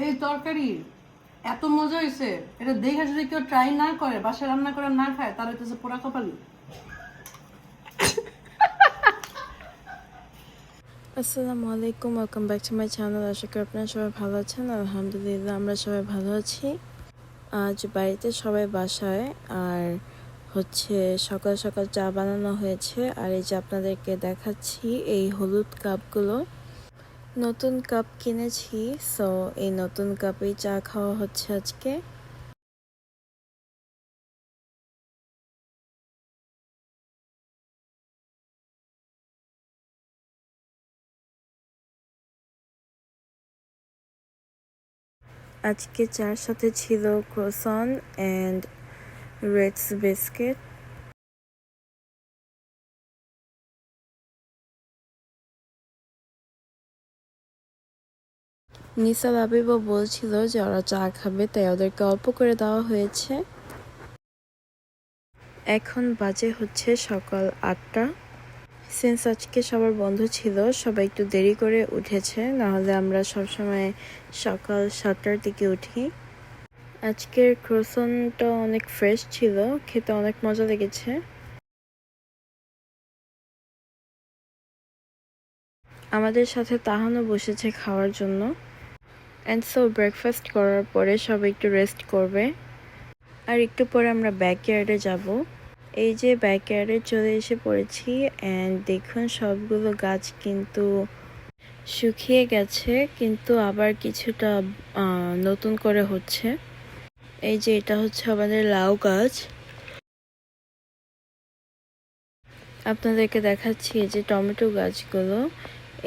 এই তরকারি, এত মজা হয়েছে। এটা দেখে যদি কেউ ট্রাই না করে, বাসায় রান্না করে না খায়, তাহলে তো পোড়া কপালি। আসসালামু আলাইকুম welcome back to my channel আশা করি আপনারা সবাই ভালো আছেন। আলহামদুলিল্লাহ, আমরা সবাই ভালো আছি। আজ বাড়িতে সবাই বাসায়, আর হচ্ছে সকাল সকাল চা বানানো হয়েছে। আর এই যে আপনাদেরকে দেখাচ্ছি, এই হলুদ কাপগুলো নতুন কাপ কিনেছি সো এই নতুন কাপেই চা খাওয়া হচ্ছে আজকে। আজকে চার সাথে ছিল ক্রোসন অ্যান্ড রেডস বিস্কিট নিসাল আবিবও বলছিল যে ওরা চা খাবে, তাই ওদেরকে অল্প করে দেওয়া হয়েছে। এখন বাজে হচ্ছে সকাল আটটা। সিন্স আজকে সবার বন্ধ ছিল, সবাই একটু দেরি করে উঠেছে, নাহলে আমরা সবসময় সকাল সাতটার দিকে উঠি। আজকের ক্রোসনটা অনেক ফ্রেশ ছিল, খেতে অনেক মজা লেগেছে। আমাদের সাথে তাহানও বসেছে খাওয়ার জন্য। অ্যান্ড সো ব্রেকফাস্ট করার পরে সবাই একটু রেস্ট করবে। আর একটু পরে আমরা ব্যাকয়ার্ডে যাব। এই যে ব্যাকয়ার্ডে চলে এসে পড়েছি অ্যান্ড দেখুন সবগুলো গাছ কিন্তু শুকিয়ে গেছে, কিন্তু আবার কিছুটা নতুন করে হচ্ছে। এই যে এটা হচ্ছে আমাদের লাউ গাছ। আপনাদেরকে দেখাচ্ছি এই যে টমেটো গাছগুলো।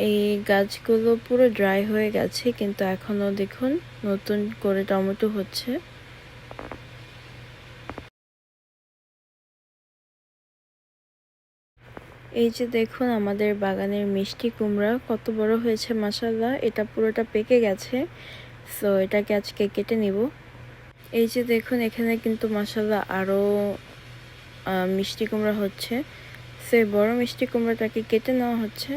এই গাছগুলো পুরো ড্রাই হয়ে গেছে, কিন্তু এখনও দেখুন নতুন করে টমেটো হচ্ছে। এই যে দেখুন আমাদের বাগানের মিষ্টি কুমড়া, কত বড় হয়েছে মাসাল্লাহ এটা পুরোটা পেকে গেছে সো এটাকে আজকে কেটে নিব। এই যে দেখুন এখানে কিন্তু মাসাল্লাহ আরও মিষ্টি কুমড়া হচ্ছে সে বড় মিষ্টি কুমড়াটাকে কেটে নেওয়া হচ্ছে।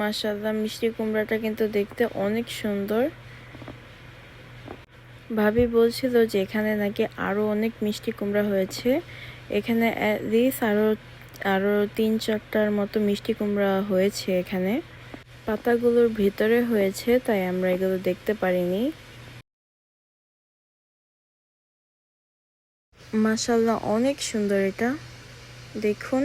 মাসাল্লাহ মিষ্টি কুমড়াটা কিন্তু দেখতে অনেক সুন্দর। ভাবি বলছিল যে এখানে নাকি আরও অনেক মিষ্টি কুমড়া হয়েছে। এখানে অ্যাটলিস্ট আরও আরও তিন চারটার মতো মিষ্টি কুমড়া হয়েছে এখানে। পাতাগুলোর ভিতরে হয়েছে, তাই আমরা এগুলো দেখতে পারিনি। মাসাল্লাহ অনেক সুন্দর এটা। দেখুন।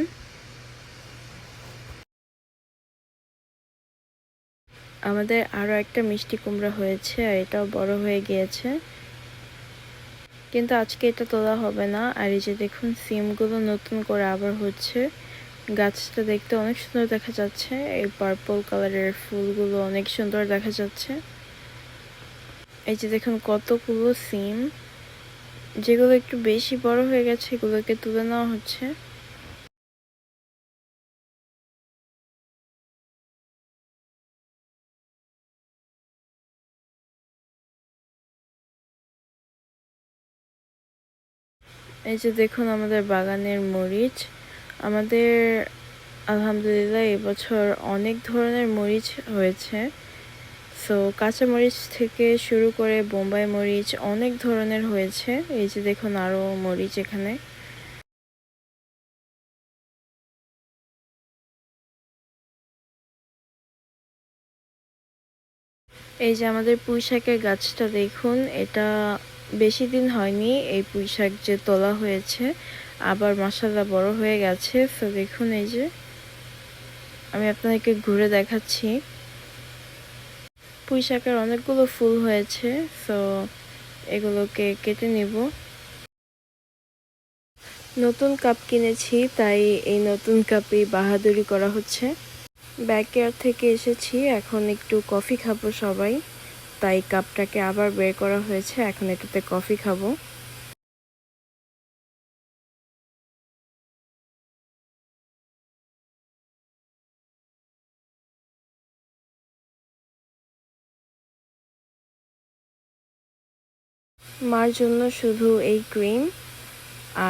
আমাদের আরও একটা মিষ্টি কুমড়া হয়েছে আর এটাও বড় হয়ে গিয়েছে। কিন্তু আজকে এটা তোলা হবে না। আর এই যে দেখুন, সিমগুলো নতুন করে আবার হচ্ছে। গাছটা দেখতে অনেক সুন্দর দেখা যাচ্ছে। এই পার্পল কালারের ফুলগুলো অনেক সুন্দর দেখা যাচ্ছে। এই যে দেখুন, কতগুলো সিম। যেগুলো একটু বেশি বড় হয়ে গেছে, এগুলোকে তুলে নেওয়া হচ্ছে। এই যে দেখুন আমাদের বাগানের মরিচ। আমাদের, আলহামদুলিল্লাহ এবছর অনেক ধরনের মরিচ হয়েছে। সো কাঁচা মরিচ থেকে শুরু করে বোম্বাই মরিচ অনেক ধরনের হয়েছে। এই যে দেখুন আরও মরিচ এখানে। এই যে আমাদের পুঁই শাকের গাছটা দেখুন, এটা বেশি দিন হয়নি, এই পুঁই শাক যে তোলা হয়েছে, আবার মশালা বড় হয়ে গেছে। তো দেখুন এই যে, আমি আপনাদেরকে ঘুরে দেখাচ্ছি। পুঁই শাকের অনেকগুলো ফুল হয়েছে, তো এগুলোকে কেটে নিব। নতুন কাপ কিনেছি, তাই এই নতুন কাপেই বাহাদুরি করা হচ্ছে। ব্যাকয়ার্ড থেকে এসেছি, এখন একটু কফি খাব সবাই। তাই কাপটাকে আবার বের করা হয়েছে। এখন এটাতে কফি খাব। মার জন্য শুধু এই ক্রিম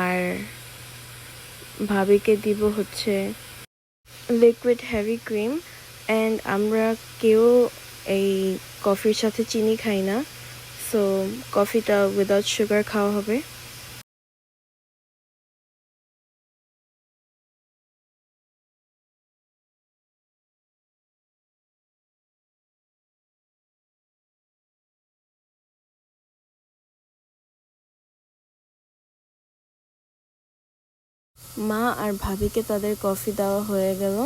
আর ভাবিকে দিব হচ্ছে লিকুইড হেভি ক্রিম অ্যান্ড আমরা কেউ এই কফির সাথে চিনি খাই না। সো কফিটা উইদাউট সুগার খাওয়া হবে। মা আর ভাবিকে তাদের কফি দেওয়া হয়ে গেল।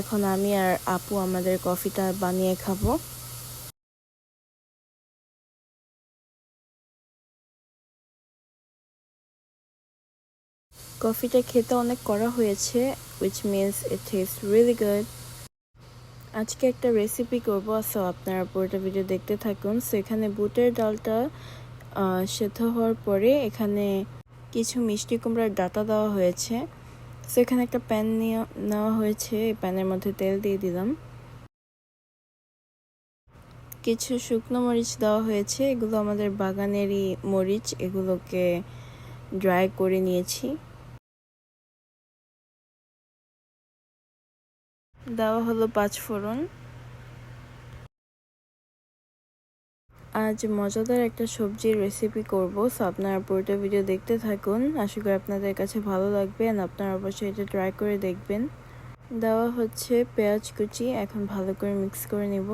এখন আমি আর আপু আমাদের কফিটা বানিয়ে খাব। কফিটা খেতে অনেক করা হয়েছে which means it taste really good আজকে একটা রেসিপি করব। সো আপনারা পুরোটা ভিডিও দেখতে থাকুন। সো এখানে বুটের ডালটা সেদ্ধ হওয়ার পরে এখানে কিছু মিষ্টি কুমড়ার ডাটা দেওয়া হয়েছে। সো এখানে একটা প্যান নিয়ে নেওয়া হয়েছে। এই প্যানের মধ্যে তেল দিয়ে দিলাম। কিছু শুকনো মরিচ দেওয়া হয়েছে। এগুলো আমাদের বাগানেরই মরিচ। এগুলোকে ড্রাই করে নিয়েছি। দেওয়া হলো পাঁচ ফোড়ন। আজ মজাদার একটা সবজির রেসিপি করব। সো আপনারা পুরোটা ভিডিও দেখতে থাকুন। আশা করি আপনাদের কাছে ভালো লাগবে অ্যান্ড আপনারা অবশ্যই এটা ট্রাই করে দেখবেন। দেওয়া হচ্ছে পেঁয়াজ কুচি। এখন ভালো করে মিক্স করে নিব।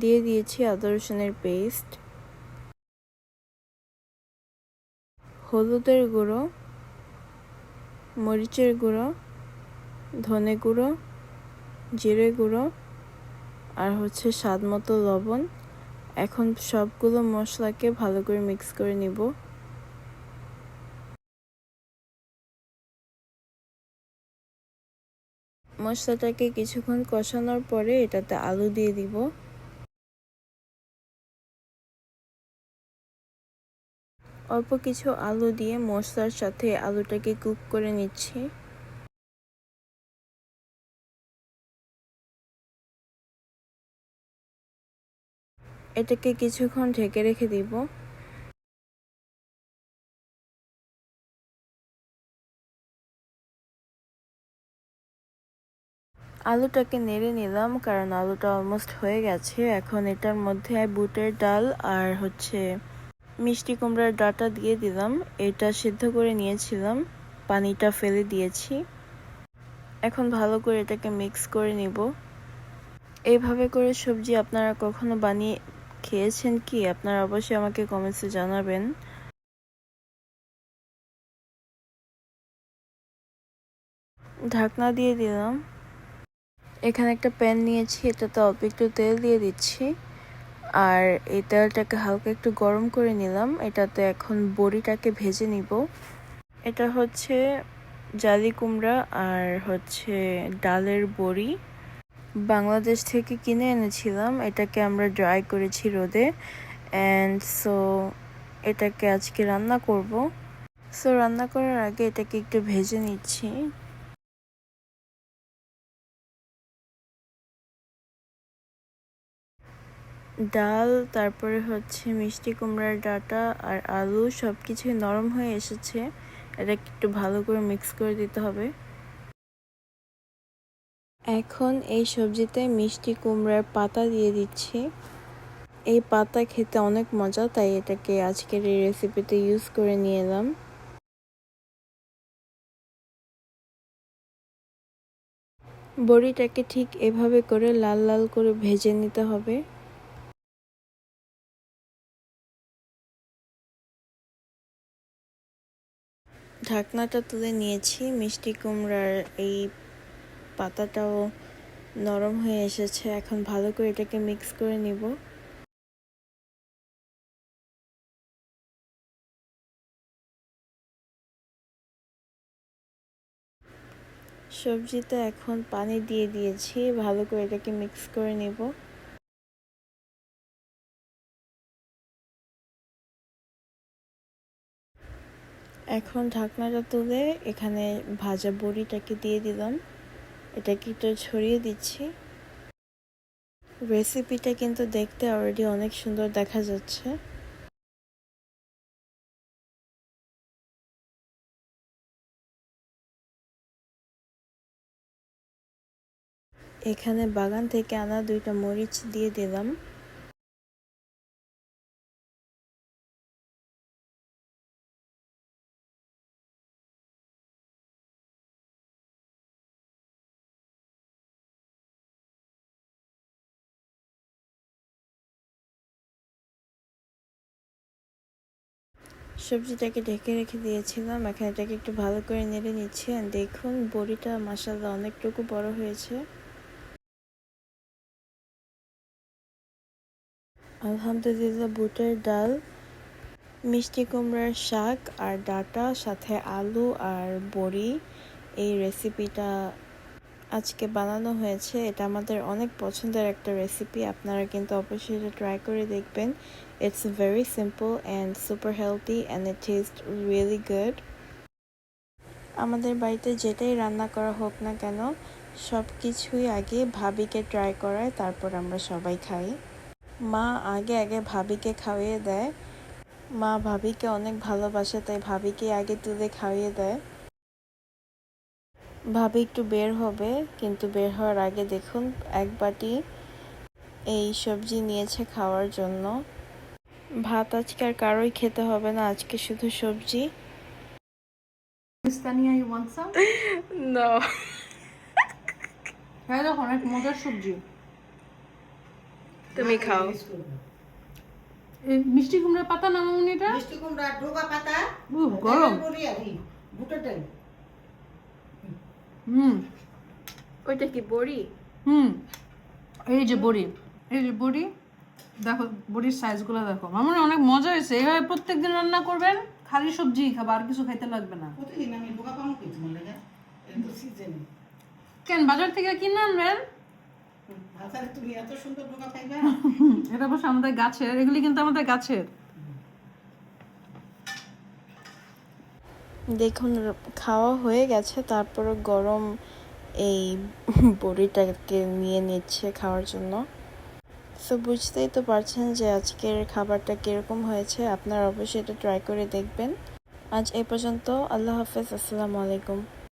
দিয়ে দিয়েছি আদা রসুনের পেস্ট। হলুদের গুঁড়ো, মরিচের গুঁড়ো, ধনে গুঁড়ো, জিরে গুঁড়ো আর হচ্ছে স্বাদ মতো লবণ। এখন সবগুলো মশলাকে ভালো করে মিক্স করে নিব। মশলাটাকে কিছুক্ষণ কষানোর পরে এটাতে আলু দিয়ে দিব। অল্প কিছু আলু দিয়ে মশলার সাথে আলুটাকে কুক করে নিচ্ছি। এটাকে কিছুক্ষণ ঢেকে রেখে দিব। আলুটাকে নেড়ে নিলাম, কারণ আলুটা অলমোস্ট হয়ে গেছে। এখন এটার মধ্যে বুটের ডাল আর হচ্ছে মিষ্টি কুমড়ার ডাটা দিয়ে দিলাম। এটা সিদ্ধ করে নিয়েছিলাম। পানিটা ফেলে দিয়েছি। এখন ভালো করে এটাকে মিক্স করে নিব। এইভাবে করে সবজি আপনারা কখনো বানিয়ে খেয়েছেন কি? আপনারা অবশ্যই আমাকে কমেন্টসে জানাবেন। ঢাকনা দিয়ে দিলাম। এখানে একটা প্যান নিয়েছি। এটাতে অল্প একটু তেল দিয়ে দিচ্ছি। আর এই তেলটাকে হালকা একটু গরম করে নিলাম। এটাতে এখন বড়িটাকে ভেজে নিব। এটা হচ্ছে জালি কুমড়া আর হচ্ছে ডালের বড়ি। বাংলাদেশ থেকে কিনে এনেছিলাম। এটাকে আমরা ড্রাই করেছি রোদে। অ্যান্ড সো এটাকে আজকে রান্না করব। সো রান্না করার আগে এটাকে একটু ভেজে নিচ্ছি। ডাল, তারপরে হচ্ছে মিষ্টি কুমড়ার ডাটা আর আলু সব কিছুই নরম হয়ে এসেছে। এটাকে একটু ভালো করে মিক্স করে দিতে হবে। এখন এই সবজিতে মিষ্টি কুমড়ার পাতা দিয়ে দিচ্ছি। এই পাতা খেতে অনেক মজা, তাই এটাকে আজকের এই রেসিপিতে ইউজ করে নিয়ে এলাম। বড়িটাকে ঠিক এভাবে করে লাল লাল করে ভেজে নিতে হবে। ঢাকনাটা তুলে নিয়েছি। মিষ্টি কুমড়ার এই পাতাটাও নরম হয়ে এসেছে। এখন ভালো করে এটাকে মিক্স করে নিব। সবজিতে এখন পানি দিয়ে দিয়েছি। ভালো করে এটাকে মিক্স করে নিব। এখন ঢাকনাটা তুলে এখানে ভাজা বড়িটাকে দিয়ে দিলাম। এটাকে একটু ছড়িয়ে দিচ্ছি। রেসিপিটা কিন্তু দেখতে অলরেডি অনেক সুন্দর দেখা যাচ্ছে। এখানে বাগান থেকে আনা দুইটা মরিচ দিয়ে দিলাম। সবজিটাকে ঢেকে রেখে দিয়েছিলাম। এখন এটাকে একটু ভালো করে নেড়ে নিচ্ছি। আর দেখুন, বড়িটা মাসাল্লাহ অনেকটুকু বড় হয়েছে। আলহামদুলিল্লাহ, বুটের ডাল, মিষ্টি কুমড়ার শাক আর ডাটা, সাথে আলু আর বড়ি। এই রেসিপিটা আজকে বানানো হয়েছে। এটা আমাদের অনেক পছন্দের একটা রেসিপি আপনারা কিন্তু অবশ্যই এটা ট্রাই করে দেখবেন। It's very simple and super healthy and it taste really good আমাদের বাড়িতে যেটাই রান্না করা হোক না কেন সব কিছুই আগে ভাবিকে ট্রাই করায়, তারপর আমরা সবাই খাই। মা আগে আগে ভাবিকে খাওয়িয়ে দেয়। মা ভাবিকে অনেক ভালোবাসে, তাই ভাবিকে আগে তুলে খাওয়িয়ে দেয়। ভাবি একটু বের হবে কিন্তু বের হওয়ার আগে দেখুন এক বাটি এই সবজি নিয়েছে খাওয়ার জন্য। ভাত আজকে আর কারোই খেতে হবে না আজকে শুধু সবজি. হ্যাঁ অনেক মজার সবজি। তুমি খাও। মিষ্টি কুমড়ার পাতা না মামুনি এটা? মিষ্টি কুমড়া পাতা। গরম। ডাল হুম। ওইটা কি বড়ি? হুম। এই যে বড়ি। এই যে বড়ি দেখো বড়ির সাইজগুলো দেখো। আমার অনেক মজা হয়েছে। এইভাবে প্রত্যেকদিন রান্না করবেন খালি সবজি খাবার আর কিছু খাইতে লাগবে না। প্রতিদিন আমি পাবো কেন বাজার থেকে কিনে আনবেন? তুমি এত সুন্দর ডোকা পাইবা এটা অবশ্য আমাদের গাছের এগুলি কিন্তু আমাদের গাছের। দেখুন, খাওয়া হয়ে গেছে তারপরে গরম এই বড়িটাকে নিয়ে নিচ্ছে খাওয়ার জন্য। সো বুঝতেই তো পারছেন যে আজকের খাবারটা কীরকম হয়েছে, আপনারা অবশ্যই এটা ট্রাই করে দেখবেন। আজ এ পর্যন্ত, আল্লাহ হাফেজ, আসসালামু আলাইকুম।